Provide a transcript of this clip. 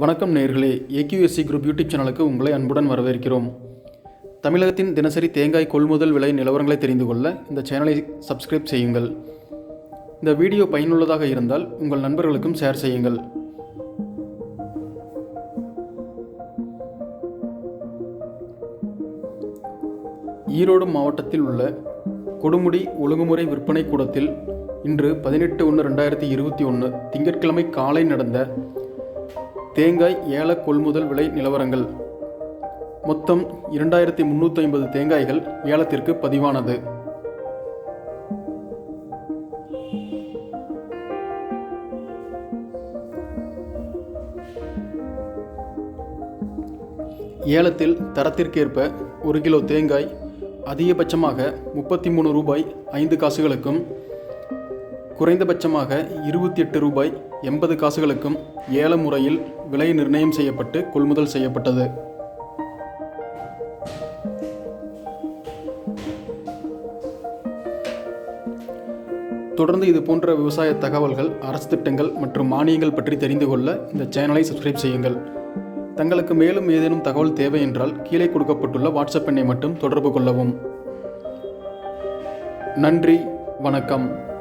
வணக்கம் நேர்களே. AQSC group YouTube சேனலுக்கு உங்களை அன்புடன் வரவேற்கிறோம். தமிழகத்தின் தினசரி தேங்காய் கொள்முதல் விலை நிலவரங்களை தெரிந்து கொள்ள இந்த சேனலை சப்ஸ்கிரைப் செய்யுங்கள். இந்த வீடியோ பயனுள்ளதாக இருந்தால் உங்கள் நண்பர்களுக்கும் ஷேர் செய்யுங்கள். ஈரோடு மாவட்டத்தில் உள்ள கொடுமுடி ஒழுங்குமுறை விற்பனை கூடத்தில் இன்று பதினெட்டு ஒன்று ரெண்டாயிரத்தி இருபத்தி ஒன்று திங்கட்கிழமை காலை நடந்த தேங்காய் ஏல கொள்முதல் விலை நிலவரங்கள். மொத்தம் இரண்டாயிரத்தி முந்நூற்றி ஐம்பது தேங்காய்கள் ஏலத்திற்கு பதிவானது. ஏலத்தில் தரத்திற்கேற்ப ஒரு கிலோ தேங்காய் அதிகபட்சமாக முப்பத்தி மூணு ரூபாய் ஐந்து காசுகளுக்கும் குறைந்தபட்சமாக இருபத்தி எட்டு ரூபாய் எண்பது காசுகளுக்கும் ஏல முறையில் விலை நிர்ணயம் செய்யப்பட்டு கொள்முதல் செய்யப்பட்டது. தொடர்ந்து இது போன்ற விவசாய தகவல்கள் அரசு திட்டங்கள் மற்றும் மானியங்கள் பற்றி தெரிந்து கொள்ள இந்த சேனலை சப்ஸ்கிரைப் செய்யுங்கள். தங்களுக்கு மேலும் ஏதேனும் தகவல் தேவை என்றால் கீழே கொடுக்கப்பட்டுள்ள வாட்ஸ்அப் எண்ணை மட்டும் தொடர்பு கொள்ளவும். நன்றி வணக்கம்.